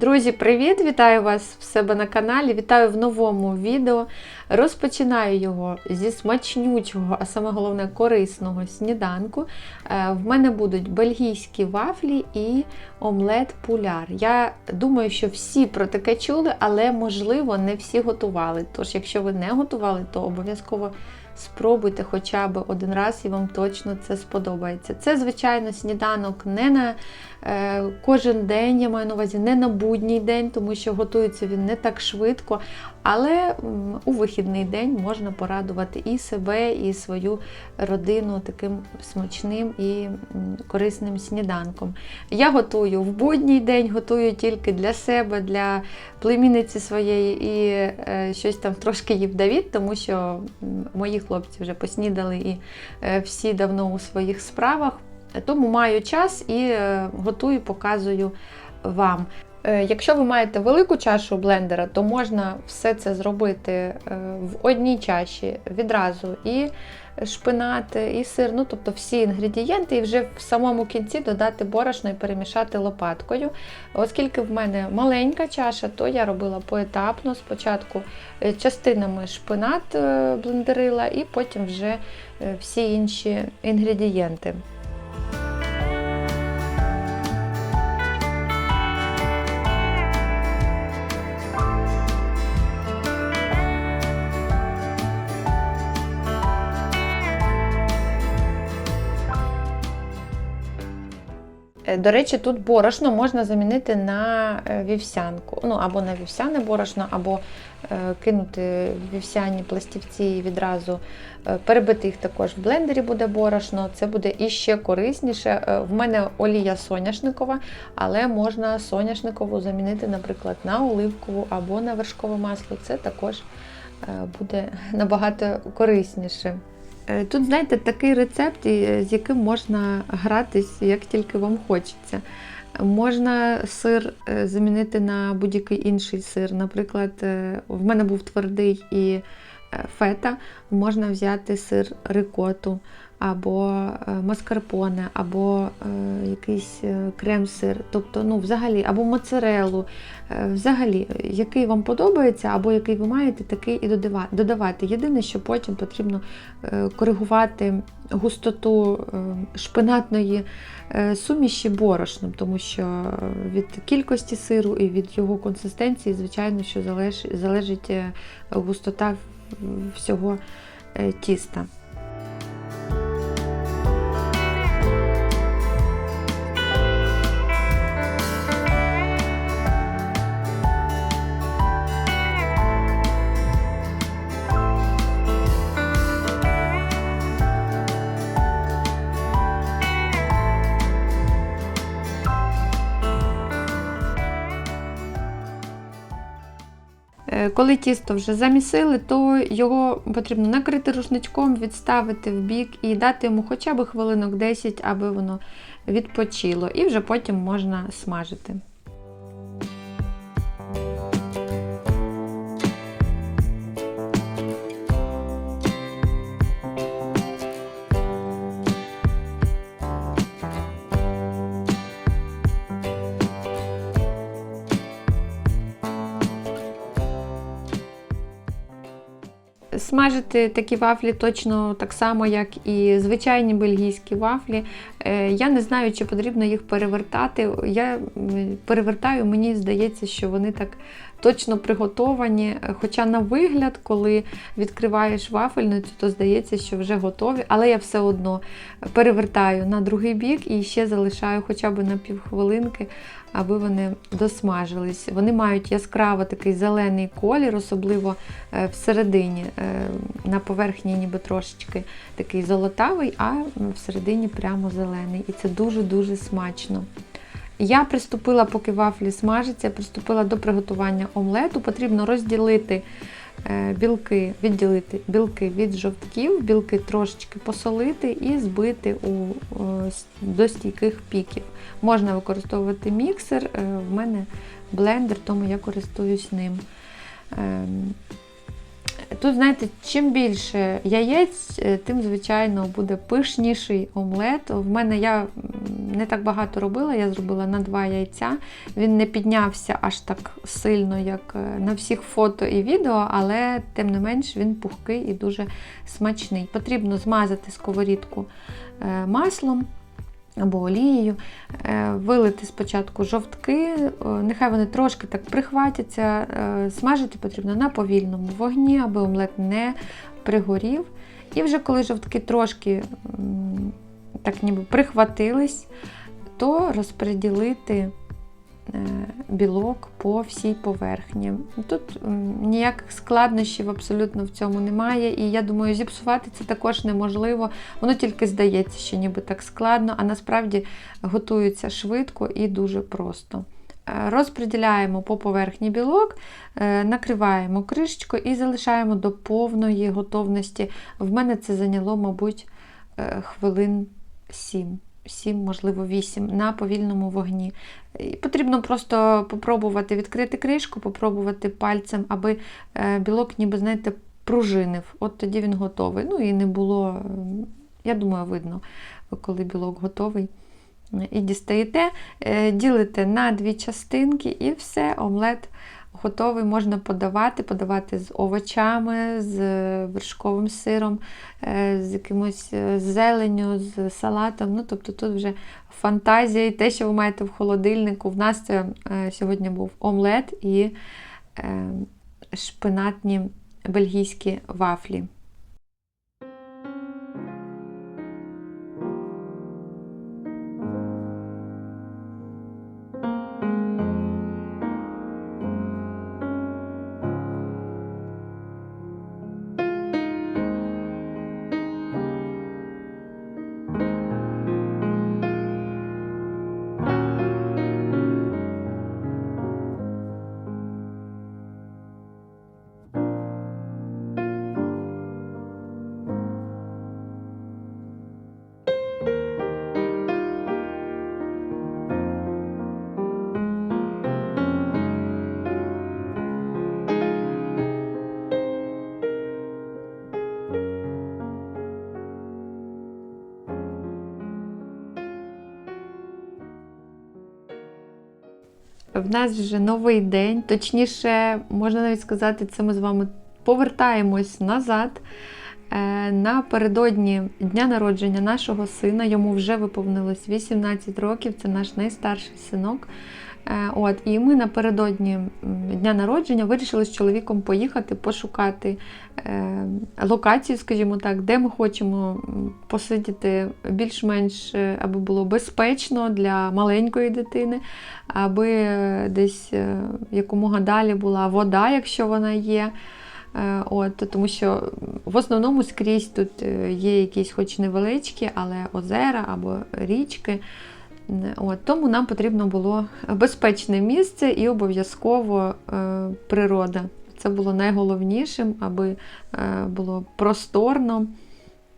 Друзі, привіт! Вітаю вас в себе на каналі. Вітаю в новому відео. Розпочинаю його зі смачнючого, а саме головне корисного сніданку. Е, В мене будуть бельгійські вафлі і омлет пуляр. Я думаю, що всі про таке чули, але можливо не всі готували. Тож, якщо ви не готували, то обов'язково спробуйте хоча б один раз і вам точно це сподобається. Це, звичайно, сніданок не на е, кожен день, я маю на увазі, не на будній день, тому що готується він не так швидко. Але м, у вихідний день можна порадувати і себе, і свою родину таким смачним і корисним сніданком. Я готую в будній день, готую тільки для себе, для племінниці своєї і е, щось там трошки їв Давід, тому що мої хлопці вже поснідали і е, всі давно у своїх справах. Тому маю час і е, готую, показую вам. Е, Якщо ви маєте велику чашу блендера, то можна все це зробити е, в одній чаші відразу. І шпинат, і сир, ну тобто всі інгредієнти, і вже в самому кінці додати борошно і перемішати лопаткою. Оскільки в мене маленька чаша, то я робила поетапно. Спочатку е, частинами шпинат блендерила, і потім вже всі інші інгредієнти. До речі, тут борошно можна замінити на е, вівсянку. Ну, або на вівсяне борошно, або е, кинути вівсяні пластівці і відразу е, перебити їх також в блендері буде борошно. Це буде іще корисніше. Е, В мене олія соняшникова, але можна соняшникову замінити, наприклад, на оливкову або на вершкове масло. Це також е, буде набагато корисніше. Е, Тут, знаєте, такий рецепт, з яким можна гратись, як тільки вам хочеться. Можна сир е, замінити на будь-який інший сир. Наприклад, е, в мене був твердий і е, фета, можна взяти сир рикоту, або е, маскарпоне, або е, якийсь е, крем-сир, тобто, ну, взагалі, або моцарелу. Взагалі, який вам подобається, або який ви маєте, такий і додавати. Єдине, що потім потрібно коригувати густоту шпинатної суміші борошном, тому що від кількості сиру і від його консистенції, звичайно, що залеж- залежить густота всього тіста. Коли тісто вже замісили, то його потрібно накрити рушничком, відставити в бік і дати йому хоча б хвилинок 10, аби воно відпочило. І вже потім можна смажити. Смажити такі вафлі точно так само, як і звичайні бельгійські вафлі. Е, Я не знаю, чи потрібно їх перевертати. Я перевертаю, мені здається, що вони так точно приготовані. Хоча на вигляд, коли відкриваєш вафельницю, то здається, що вже готові. Але я все одно перевертаю на другий бік і ще залишаю хоча б на півхвилинки, аби вони досмажились. Вони мають яскраво такий зелений колір, особливо е, всередині. Е, На поверхні ніби трошечки такий золотавий, а всередині прямо зелений. І це дуже-дуже смачно. Я приступила, поки вафлі смажаться, приступила до приготування омлету. Потрібно розділити е, білки, відділити білки від жовтків, білки трошечки посолити і збити у, е, до стійких піків. Можна використовувати міксер, е, в мене блендер, тому я користуюсь ним. Тут, знаєте, чим більше яєць, е, тим, звичайно, буде пишніший омлет. В мене я не так багато робила, я зробила на два яйця. Він не піднявся аж так сильно, як е, на всіх фото і відео, але тим не менш він пухкий і дуже смачний. Потрібно змазати сковорідку е, маслом або олією, е, вилити спочатку жовтки, е, нехай вони трошки так прихватяться, е, смажити потрібно на повільному вогні, аби омлет не пригорів. І вже коли жовтки трошки так ніби прихватились, то розподілити білок по всій поверхні. Тут ніяких складнощів абсолютно в цьому немає. І я думаю, зіпсувати це також неможливо. Воно тільки здається, що ніби так складно, а насправді готується швидко і дуже просто. Е, Розподіляємо по поверхні білок, е, накриваємо кришечкою і залишаємо до повної готовності. В мене це зайняло, мабуть, е, хвилин 7. 7, можливо, 8 на повільному вогні. І потрібно просто попробувати відкрити кришку, попробувати пальцем, аби е, білок, ніби, знаєте, пружинив. От тоді він готовий. Ну і не було, я думаю, видно, коли білок готовий. І дістаєте, е, ділите на дві частинки, і все, омлет готовий. Можна подавати, подавати з овочами, з вершковим сиром, е, з якимось е, зеленню, з салатом. Ну, тобто тут вже фантазія і те, що ви маєте в холодильнику. В нас це е, сьогодні був омлет і е, шпинатні бельгійські вафлі. В нас вже новий день, точніше, можна навіть сказати, це ми з вами повертаємось назад. Е, Напередодні дня народження нашого сина, йому вже виповнилось 18 років, це наш найстарший синок. Е, От, І ми напередодні дня народження вирішили з чоловіком поїхати пошукати е, локацію, скажімо так, де ми хочемо посидіти більш-менш, е, аби було безпечно для маленької дитини, аби десь якомога далі була вода, якщо вона є. От, тому що в основному скрізь тут є якісь хоч невеличкі, але озера або річки. От, тому нам потрібно було безпечне місце і обов'язково е, природа. Це було найголовнішим, аби е, було просторно.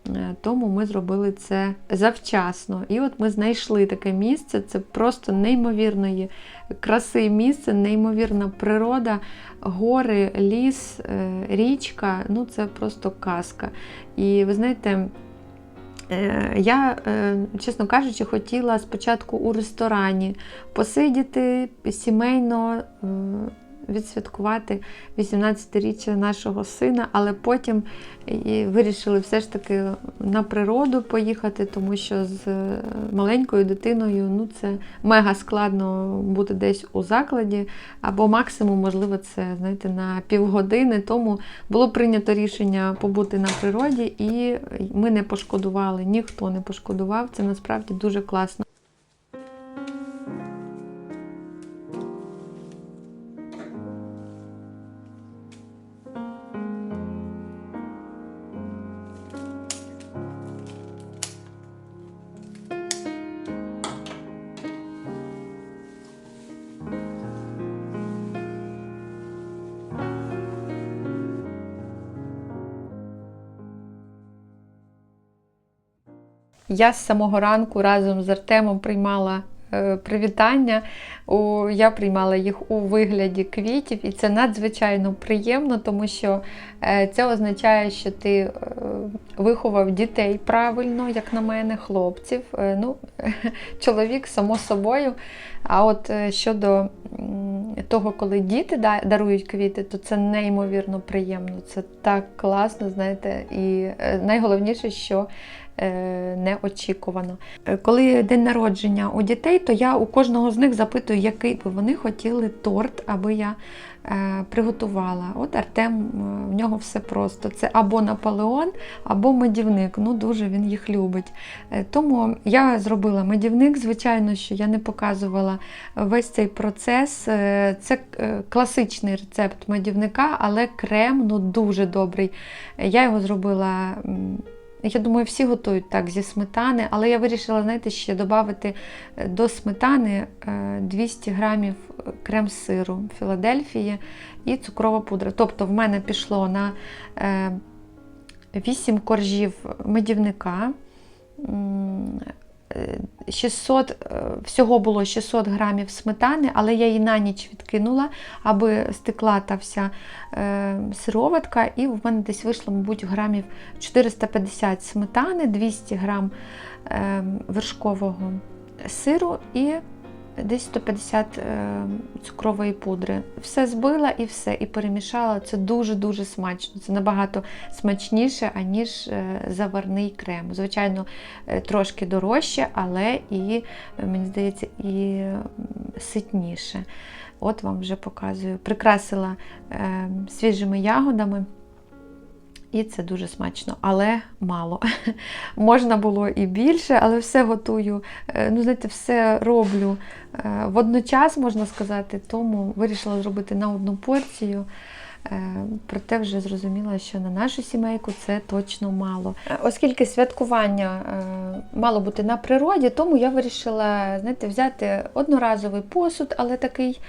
Е, Тому ми зробили це завчасно. І от ми знайшли таке місце. Це просто неймовірної краси місце, неймовірна природа, гори, ліс, е, річка. Ну це просто казка. І ви знаєте. Е, Я, е, чесно кажучи, хотіла спочатку у ресторані посидіти сімейно, е, відсвяткувати 18-річчя нашого сина, але потім вирішили все ж таки на природу поїхати, тому що з е, маленькою дитиною ну, це мега складно бути десь у закладі, або максимум, можливо, це знаєте, на півгодини. Тому було прийнято рішення побути на природі, і ми не пошкодували, ніхто не пошкодував. Це насправді дуже класно. Я з самого ранку разом з Артемом приймала е, привітання. Я приймала їх у вигляді квітів, і це надзвичайно приємно, тому що е, це означає, що ти е, виховав дітей правильно, як на мене, хлопців. Ну, чоловік, само собою. А от щодо того, коли діти да- дарують квіти, то це неймовірно приємно. Це так класно, знаєте, і найголовніше, що неочікувано. Е, Коли день народження у дітей, то я у кожного з них запитую, який би вони хотіли торт, аби я е, приготувала. От Артем, е, в нього все просто. Це або Наполеон, або медівник. Ну, дуже він їх любить. Е, Тому я зробила медівник. Звичайно, що я не показувала весь цей процес. Е, Це е, класичний рецепт медівника, але крем ну, дуже добрий. Е, Я його зробила. Я думаю, всі готують так зі сметани, але я вирішила, знаєте, ще додати до сметани е, 200 грамів крем-сиру Філадельфії і цукрова пудра. Тобто в мене пішло на е, 8 коржів медівника. М, е, 600, е, всього було 600 грамів сметани, але я її на ніч відкинула, аби стекла та вся е, сироватка, і в мене десь вийшло, мабуть, грамів 450 сметани, 200 грам вершкового сиру і десь 150 е, цукрової пудри. Все збила і все, і перемішала. Це дуже-дуже смачно. Це набагато смачніше, аніж е, заварний крем. Звичайно, е, трошки дорожче, але і, мені здається, і ситніше. От вам вже показую. Прикрасила свіжими ягодами. І це дуже смачно, але мало. Можна було і більше, але все готую. е, Ну, знаєте, все роблю е, водночас, можна сказати, тому вирішила зробити на одну порцію. Е, Проте вже зрозуміла, що на нашу сімейку це точно мало. Е, Оскільки святкування е, мало бути на природі, тому я вирішила знаєте, взяти одноразовий посуд, але такий,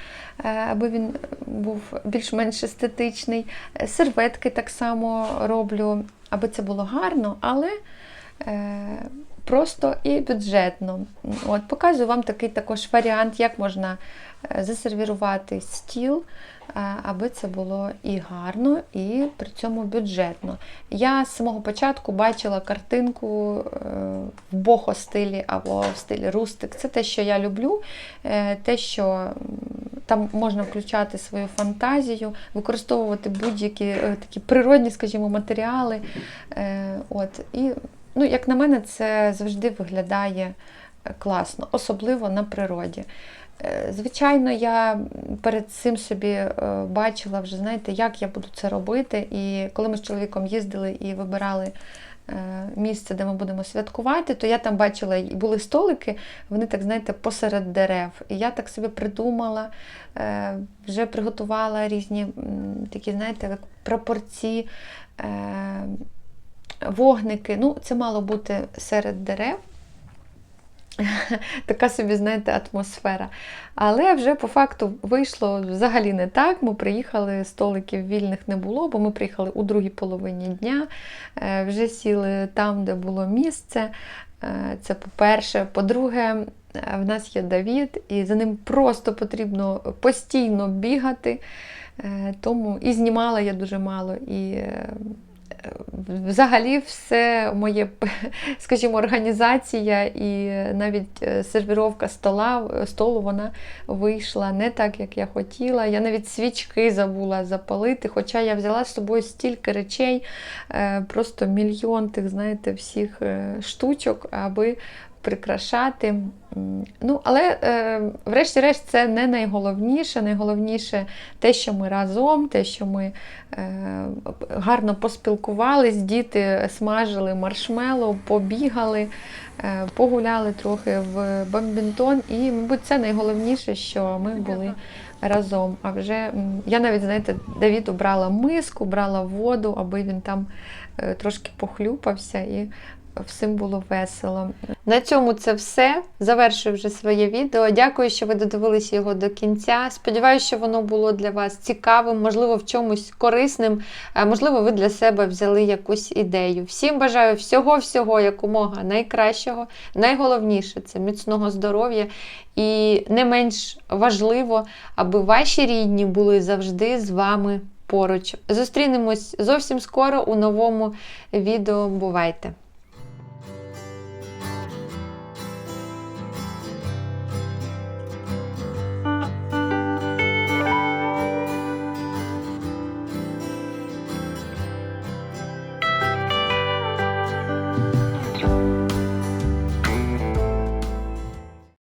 аби він був більш-менш естетичний. Серветки так само роблю, аби це було гарно, але просто і бюджетно. От, показую вам такий також варіант, як можна засервірувати стіл, аби це було і гарно, і при цьому бюджетно. Я з самого початку бачила картинку е, в бохо-стилі або в стилі рустик. Це те, що я люблю, е, те, що там можна включати свою фантазію, використовувати будь-які е, такі природні, скажімо, матеріали. Е, От, і, ну, як на мене, це завжди виглядає е, класно, особливо на природі. Е, Звичайно, я перед цим собі е, бачила вже, знаєте, як я буду це робити. І коли ми з чоловіком їздили і вибирали е, місце, де ми будемо святкувати, то я там бачила, були столики, вони так, знаєте, посеред дерев. І я так собі придумала, вже приготувала різні такі, знаєте, як прапорці, е, вогники. Ну, це мало бути серед дерев. Така собі, знаєте, атмосфера. Але вже по факту вийшло взагалі не так. Ми приїхали, столиків вільних не було, бо ми приїхали у другій половині дня, е, вже сіли там, де було місце. Е, Це по-перше. По-друге, е, в нас є Давід, і за ним просто потрібно постійно бігати. Тому і знімала я дуже мало. і Взагалі, все моє, скажімо, організація і навіть е, сервіровка стола, столу вона вийшла не так, як я хотіла. Я навіть свічки забула запалити, хоча я взяла з собою стільки речей, е, просто мільйон тих, знаєте, всіх е, штучок, аби прикрашати. Ну, але, е, врешті-решт, це не найголовніше. Найголовніше те, що ми разом, те, що ми е, гарно поспілкувались, діти смажили маршмеллоу, побігали, е, погуляли трохи в бамбінтон. І, мабуть, це найголовніше, що ми були разом. А вже я навіть, знаєте, Давіду брала миску, брала воду, аби він там е, трошки похлюпався і всім було весело. На цьому це все. Завершую вже своє відео. Дякую, що ви додивилися його до кінця. Сподіваюся, що воно було для вас цікавим, можливо, в чомусь корисним. Е, Можливо, ви для себе взяли якусь ідею. Всім бажаю всього-всього якомога найкращого. Найголовніше це міцного здоров'я. І не менш важливо, аби ваші рідні були завжди з вами поруч. Зустрінемось зовсім скоро у новому відео. Бувайте!